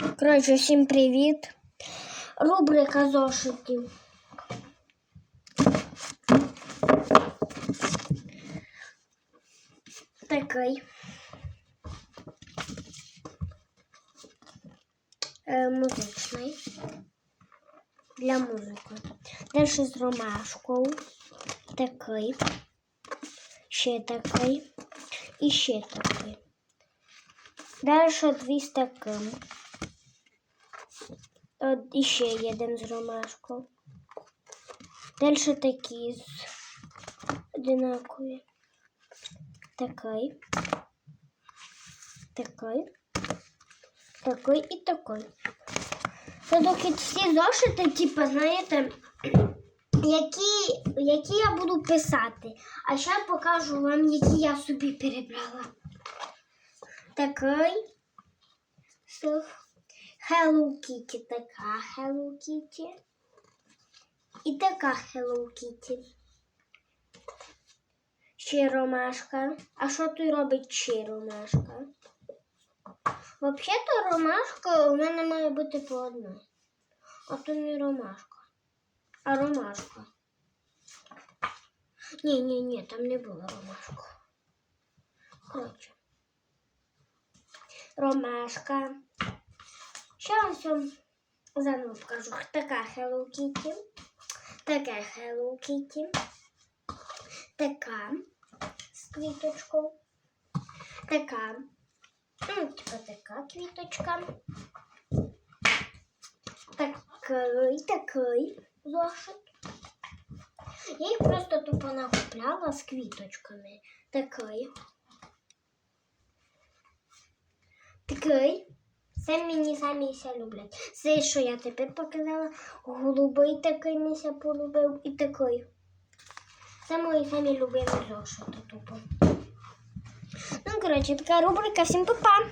Коротше, всім привіт. Рубрика зошитів. Такий. Е, музичний. Для музики. Далі з ромашкою. Такий. Ще такий. І ще такий. Далі дві з таким. От іще один з ромашкою. Далі такі з одинакові. Такий. Такий. Такий і такий. Це доки всі зошити, типу, знаєте, які, які я буду писати. А ще покажу вам, які я собі перебрала. Такий. з Hello Kitty, така Hello Kitty. І така Hello Kitty. Ще ромашка. А що тут робить ще ромашка? Взагалі-то ромашка у мене має бути по одній. А то не ромашка. А ромашка. Ні, ні, ні, там не було ромашка. Коротше. Ромашка. Ще вам заново покажу. Така Hello Kitty. Така Hello Kitty. Така з квіточкою. Така. Ну, типа така квіточка. Такий, такий зошит. Я їх просто тупо накупляла з квіточками. Такий. Такий. Це мені самі все люблять. Це, що я тепер показала, голубий такий міся полюбив і такий. Це мої самі любимі зошити тупо. Ну, коротше, така рубрика. Всім па-па!